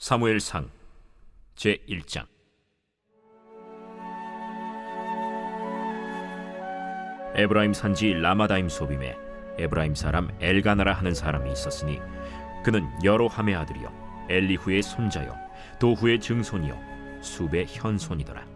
사무엘상 제 1장. 에브라임 산지 라마다임 소빔에 에브라임 사람 엘가나라 하는 사람이 있었으니 그는 여로함의 아들이요 엘리후의 손자요 도후의 증손이요 수베 현손이더라.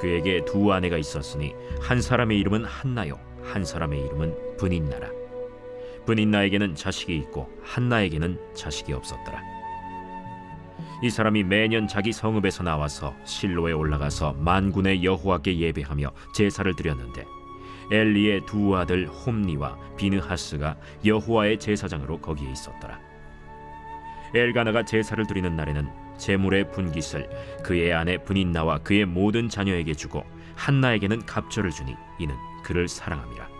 그에게 두 아내가 있었으니 한 사람의 이름은 한나요 한 사람의 이름은 분인나라. 분인나에게는 자식이 있고 한나에게는 자식이 없었더라 이 사람이 매년 자기 성읍에서 나와서 실로에 올라가서 만군의 여호와께 예배하며 제사를 드렸는데 엘리의 두 아들 홈니와 비느하스가 여호와의 제사장으로 거기에 있었더라. 엘가나가 제사를 드리는 날에는 제물의 분깃을 그의 아내 분인나와 그의 모든 자녀에게 주고 한나에게는 갑절을 주니 이는 그를 사랑함이라.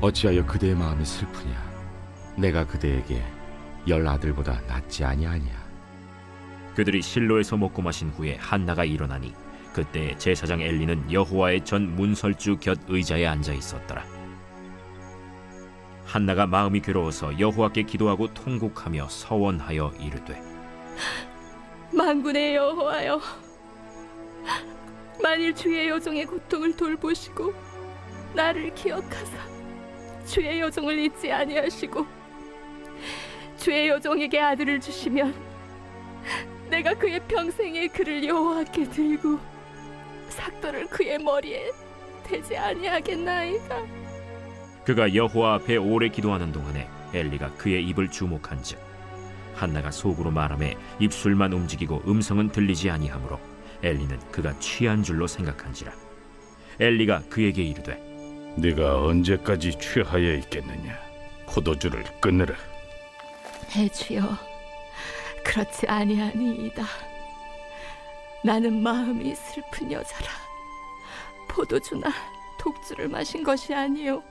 어찌하여 그대의 마음이 슬프냐 내가 그대에게 열 아들보다 낫지 아니하냐 그들이 실로에서 먹고 마신 후에 한나가 일어나니 그때 제사장 엘리는 여호와의 전 문설주 곁 의자에 앉아 있었더라. 한나가 마음이 괴로워서 여호와께 기도하고 통곡하며 서원하여 이르되 만군의 여호와여 만일 주의 여종의 고통을 돌보시고 나를 기억하사 주의 여종을 잊지 아니하시고 주의 여종에게 아들을 주시면 내가 그의 평생에 그를 여호와께 들고 삭도를 그의 머리에 대지 아니하겠나이까 그가 여호와 앞에 오래 기도하는 동안에 엘리가 그의 입을 주목한즉 한나가 속으로 말하매 입술만 움직이고 음성은 들리지 아니하므로 엘리는 그가 취한 줄로 생각한지라. 엘리가 그에게 이르되 네가 언제까지 취하여 있겠느냐? 포도주를 끊으라. 해주여. 그렇지 아니하니이다. 나는 마음이 슬픈 여자라. 포도주나 독주를 마신 것이 아니요.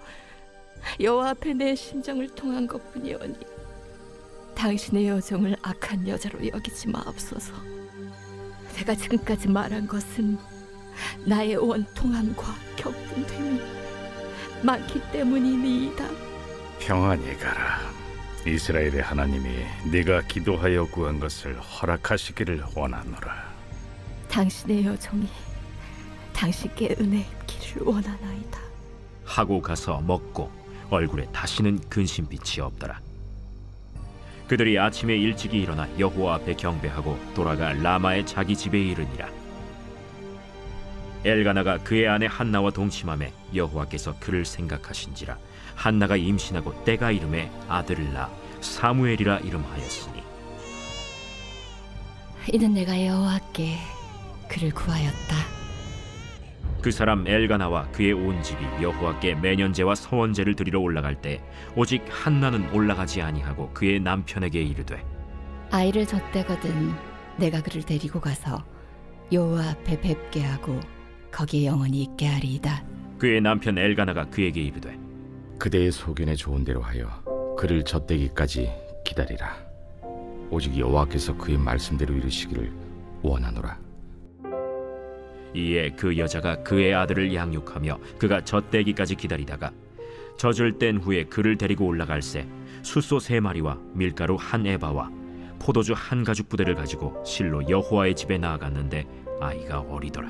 여호와 앞에 내 심정을 통한 것뿐이오니 당신의 여정을 악한 여자로 여기지 마옵소서. 내가 지금까지 말한 것은 나의 원통함과 격분됨이 많기 때문이니이다 평안히 가라. 이스라엘의 하나님이 네가 기도하여 구한 것을 허락하시기를 원하노라. 당신의 여정이 당신께 은혜 입기를 원하나이다. 하고 가서 먹고 얼굴에 다시는 근심빛이 없더라. 그들이 아침에 일찍이 일어나 여호와 앞에 경배하고 돌아가 라마의 자기 집에 이르니라. 엘가나가 그의 아내 한나와 동침함에 여호와께서 그를 생각하신지라 한나가 임신하고 때가 이름에 아들을 낳아 사무엘이라 이름하였으니 이는 내가 여호와께 그를 구하였다. 그 사람 엘가나와 그의 온 집이 여호와께 매년제와 서원제를 드리러 올라갈 때 오직 한나는 올라가지 아니하고 그의 남편에게 이르되 아이를 젖대거든 내가 그를 데리고 가서 여호와 앞에 뵙게 하고 거기에 영원히 있게 하리이다. 그의 남편 엘가나가 그에게 이르되 그대의 소견에 좋은 대로 하여 그를 젖대기까지 기다리라. 오직 여호와께서 그의 말씀대로 이루시기를 원하노라. 이에 그 여자가 그의 아들을 양육하며 그가 젖대기까지 기다리다가 젖을 뗀 후에 그를 데리고 올라갈새 숫소 세 마리와 밀가루 한 에바와 포도주 한 가죽 부대를 가지고 실로 여호와의 집에 나아갔는데 아이가 어리더라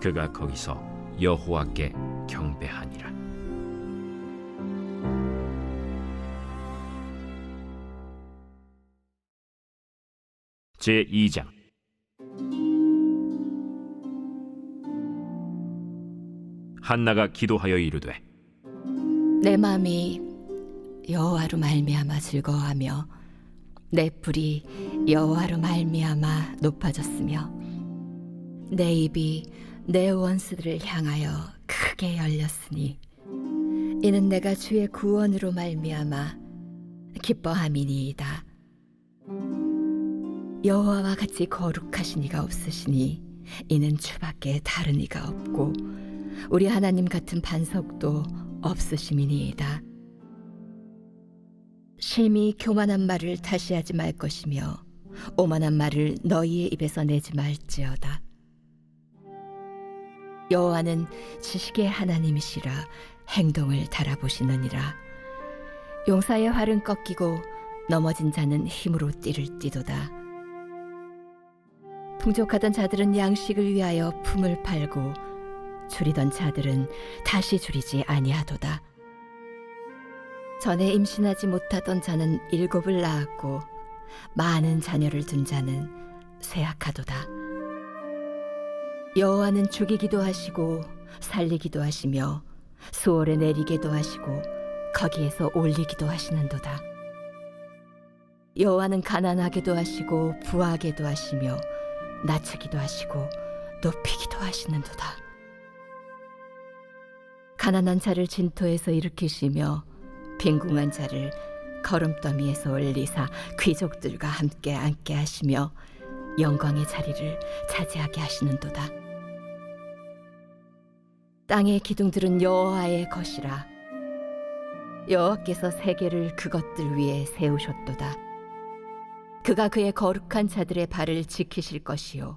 그가 거기서 여호와께 경배하니라. 제 2장. 한나가 기도하여 이르되 내 마음이 여호와로 말미암아 즐거워하며 내 뿔이 여호와로 말미암아 높아졌으며 내 입이 내 원수들을 향하여 크게 열렸으니 이는 내가 주의 구원으로 말미암아 기뻐함이니이다 여호와와 같이 거룩하신 이가 없으시니 이는 주밖에 다른 이가 없고 우리 하나님 같은 반석도 없으심이니이다. 심히 교만한 말을 다시 하지 말 것이며 오만한 말을 너희의 입에서 내지 말지어다. 여호와는 지식의 하나님이시라 행동을 달아보시느니라. 용사의 활은 꺾이고 넘어진 자는 힘으로 띠를 띠도다. 풍족하던 자들은 양식을 위하여 품을 팔고 줄이던 자들은 다시 줄이지 아니하도다. 전에 임신하지 못하던 자는 일곱을 낳았고 많은 자녀를 둔 자는 쇠약하도다. 여호와는 죽이기도 하시고 살리기도 하시며 수월에 내리기도 하시고 거기에서 올리기도 하시는도다. 여호와는 가난하게도 하시고 부하게도 하시며 낮추기도 하시고 높이기도 하시는도다. 가난한 자를 진토에서 일으키시며 빈궁한 자를 걸음더미에서 올리사 귀족들과 함께 앉게 하시며 영광의 자리를 차지하게 하시는도다. 땅의 기둥들은 여호와의 것이라. 여호와께서 세계를 그것들 위에 세우셨도다. 그가 그의 거룩한 자들의 발을 지키실 것이요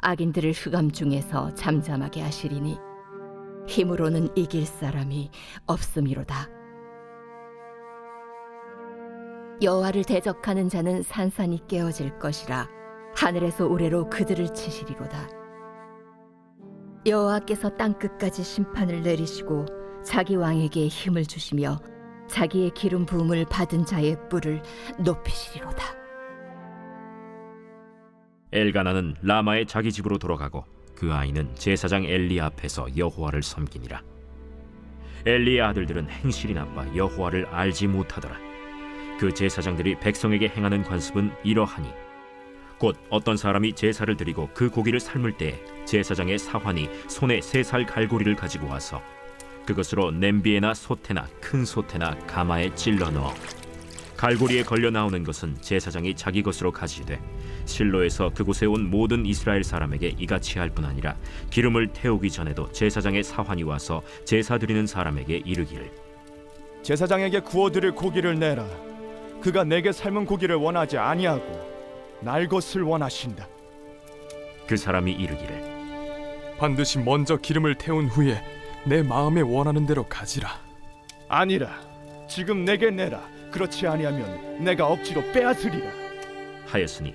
악인들을 흑암 중에서 잠잠하게 하시리니 힘으로는 이길 사람이 없음이로다. 여호와를 대적하는 자는 산산이 깨어질 것이라 하늘에서 우레로 그들을 치시리로다. 여호와께서 땅 끝까지 심판을 내리시고 자기 왕에게 힘을 주시며 자기의 기름 부음을 받은 자의 뿔을 높이시리로다. 엘가나는 라마의 자기 집으로 돌아가고 그 아이는 제사장 엘리 앞에서 여호와를 섬기니라. 엘리의 아들들은 행실이 나빠 여호와를 알지 못하더라. 그 제사장들이 백성에게 행하는 관습은 이러하니 곧 어떤 사람이 제사를 드리고 그 고기를 삶을 때 제사장의 사환이 손에 세 살 갈고리를 가지고 와서 그것으로 냄비에나 솥에나 큰 솥에나 가마에 찔러 넣어 갈고리에 걸려 나오는 것은 제사장이 자기 것으로 가지되 실로에서 그곳에 온 모든 이스라엘 사람에게 이같이 할 뿐 아니라 기름을 태우기 전에도 제사장의 사환이 와서 제사 드리는 사람에게 이르기를 제사장에게 구워 드릴 고기를 내라. 그가 내게 삶은 고기를 원하지 아니하고 날 것을 원하신다. 그 사람이 이르기를 반드시 먼저 기름을 태운 후에 내 마음에 원하는 대로 가지라. 아니라 지금 내게 내라. 그렇지 아니하면 내가 억지로 빼앗으리라. 하였으니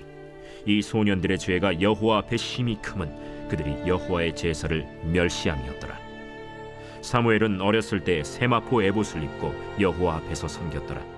이 소년들의 죄가 여호와 앞에 심히 크면 그들이 여호와의 제사를 멸시함이었더라. 사무엘은 어렸을 때 세마포 에봇을 입고 여호와 앞에서 섬겼더라.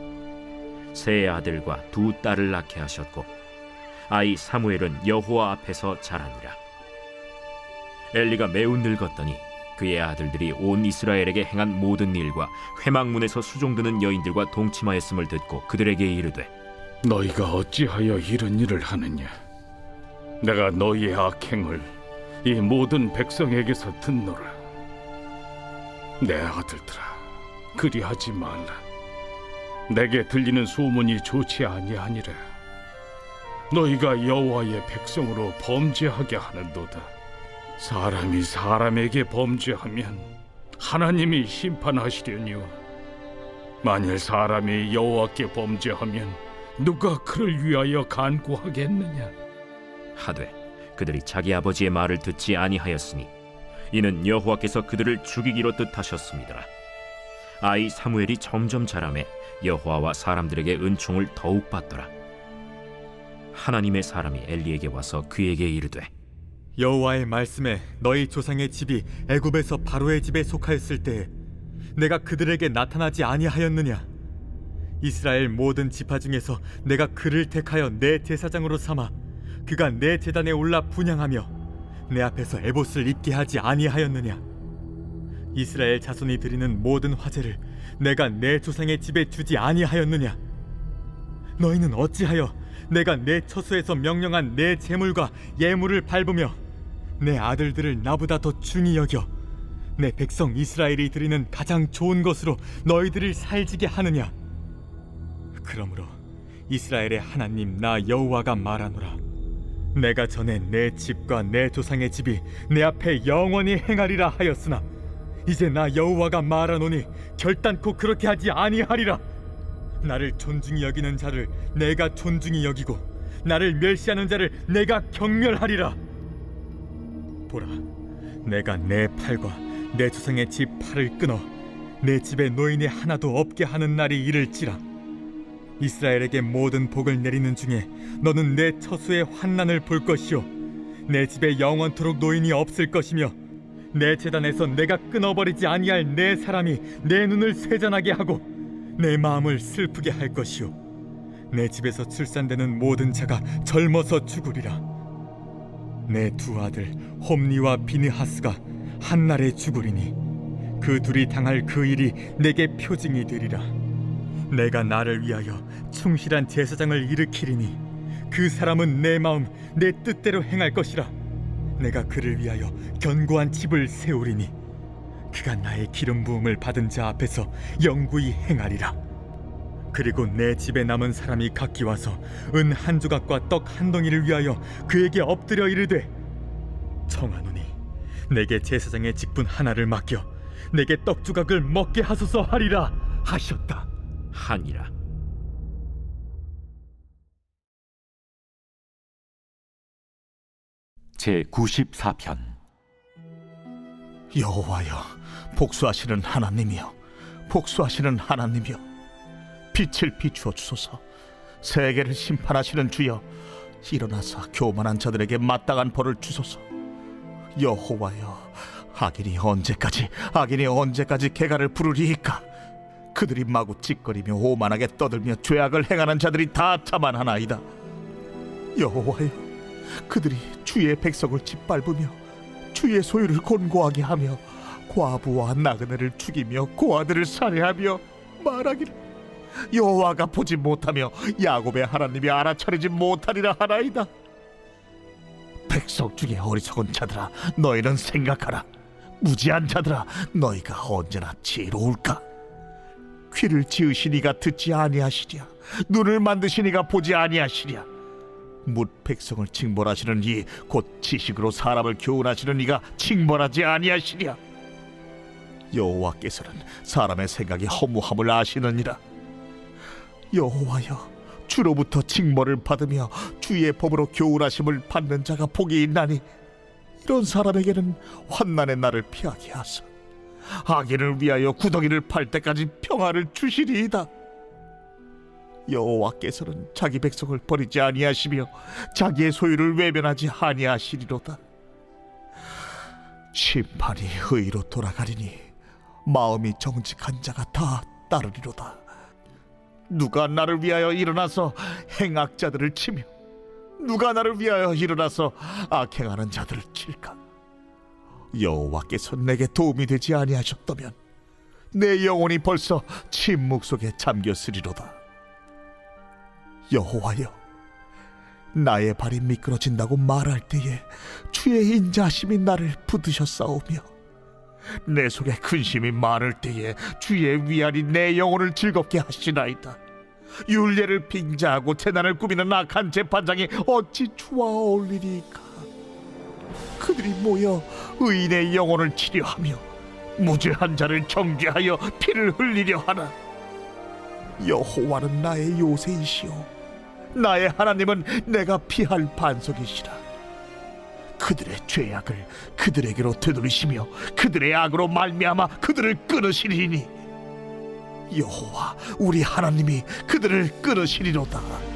세 아들과 두 딸을 낳게 하셨고 아이 사무엘은 여호와 앞에서 자라니라. 엘리가 매우 늙었더니 그의 아들들이 온 이스라엘에게 행한 모든 일과 회막문에서 수종드는 여인들과 동침하였음을 듣고 그들에게 이르되 너희가 어찌하여 이런 일을 하느냐? 내가 너희의 악행을 이 모든 백성에게서 듣노라. 내 아들들아 그리하지 말라 내게 들리는 소문이 좋지 아니하니라 너희가 여호와의 백성으로 범죄하게 하는도다 사람이 사람에게 범죄하면 하나님이 심판하시려니와 만일 사람이 여호와께 범죄하면 누가 그를 위하여 간구하겠느냐? 하되 그들이 자기 아버지의 말을 듣지 아니하였으니 이는 여호와께서 그들을 죽이기로 뜻하셨습니다. 아이 사무엘이 점점 자라매 여호와와 사람들에게 은총을 더욱 받더라. 하나님의 사람이 엘리에게 와서 그에게 이르되 여호와의 말씀에 너희 조상의 집이 애굽에서 바로의 집에 속하였을 때에 내가 그들에게 나타나지 아니하였느냐 이스라엘 모든 지파 중에서 내가 그를 택하여 내 제사장으로 삼아 그가 내 제단에 올라 분양하며 내 앞에서 에봇을 입게 하지 아니하였느냐 이스라엘 자손이 드리는 모든 화제를 내가 내 조상의 집에 주지 아니하였느냐? 너희는 어찌하여 내가 내 처소에서 명령한 내 재물과 예물을 밟으며 내 아들들을 나보다 더 중히 여겨 내 백성 이스라엘이 드리는 가장 좋은 것으로 너희들을 살지게 하느냐? 그러므로 이스라엘의 하나님 나 여호와가 말하노라. 내가 전에 내 집과 내 조상의 집이 내 앞에 영원히 행하리라 하였으나 이제 나 여호와가 말하노니 결단코 그렇게 하지 아니하리라. 나를 존중히 여기는 자를 내가 존중히 여기고 나를 멸시하는 자를 내가 경멸하리라. 보라 내가 내 팔과 내 조상의 집 팔을 끊어 내 집에 노인이 하나도 없게 하는 날이 이를지라. 이스라엘에게 모든 복을 내리는 중에 너는 내 처수의 환난을 볼 것이요 내 집에 영원토록 노인이 없을 것이며 내 재단에서 내가 끊어버리지 아니할 내 사람이 내 눈을 쇠잔하게 하고 내 마음을 슬프게 할 것이요 내 집에서 출산되는 모든 자가 젊어서 죽으리라. 내 두 아들 홈니와 비느하스가 한날에 죽으리니 그 둘이 당할 그 일이 내게 표징이 되리라. 내가 나를 위하여 충실한 제사장을 일으키리니 그 사람은 내 마음 내 뜻대로 행할 것이라 내가 그를 위하여 견고한 집을 세우리니 그가 나의 기름 부음을 받은 자 앞에서 영구히 행하리라. 그리고 내 집에 남은 사람이 각기 와서 은 한 조각과 떡 한 덩이를 위하여 그에게 엎드려 이르되 청하노니 내게 제사장의 직분 하나를 맡겨 내게 떡 조각을 먹게 하소서 하리라 하셨다. 하니라. 제 94편. 여호와여 복수하시는 하나님이여 복수하시는 하나님이여 빛을 비추어 주소서. 세계를 심판하시는 주여 일어나서 교만한 자들에게 마땅한 벌을 주소서. 여호와여 악인이 언제까지 악인이 언제까지 개가를 부르리이까? 그들이 마구 찌꺼리며 오만하게 떠들며 죄악을 행하는 자들이 다 자만하나이다. 여호와여 그들이 주의 백성을 짓밟으며 주의 소유를 곤고하게 하며 과부와 나그네를 죽이며 고아들을 살해하며 말하기를 여호와가 보지 못하며 야곱의 하나님이 알아차리지 못하리라 하나이다. 백성 중에 어리석은 자들아 너희는 생각하라. 무지한 자들아 너희가 언제나 지혜로울까? 귀를 지으시니가 듣지 아니하시랴. 눈을 만드시니가 보지 아니하시랴 뭇 백성을 징벌하시는 이 곧 지식으로 사람을 교훈하시는 이가 징벌하지 아니하시랴. 여호와께서는 사람의 생각이 허무함을 아시느니라. 여호와여 주로부터 징벌을 받으며 주의 법으로 교훈하심을 받는 자가 복이 있나니 이런 사람에게는 환난의 날을 피하게 하사 악인을 위하여 구덩이를 팔 때까지 평화를 주시리이다 여호와께서는 자기 백성을 버리지 아니하시며 자기의 소유를 외면하지 아니하시리로다. 심판이 의로 돌아가리니 마음이 정직한 자가 다 따르리로다. 누가 나를 위하여 일어나서 행악자들을 치며 누가 나를 위하여 일어나서 악행하는 자들을 칠까? 여호와께서 내게 도움이 되지 아니하셨다면 내 영혼이 벌써 침묵 속에 잠겼으리로다. 여호와여 나의 발이 미끄러진다고 말할 때에 주의 인자심이 나를 붙드셨사오며 내 속에 근심이 많을 때에 주의 위안이 내 영혼을 즐겁게 하시나이다. 율례를 빙자하고 재난을 꾸미는 악한 재판장이 어찌 주와 어울리리까? 그들이 모여 의인의 영혼을 치료하며 무죄한 자를 정죄하여 피를 흘리려 하나? 여호와는 나의 요새이시오 나의 하나님은 내가 피할 반석이시라. 그들의 죄악을 그들에게로 되돌리시며 그들의 악으로 말미암아 그들을 끊으시리니 여호와 우리 하나님이 그들을 끊으시리로다.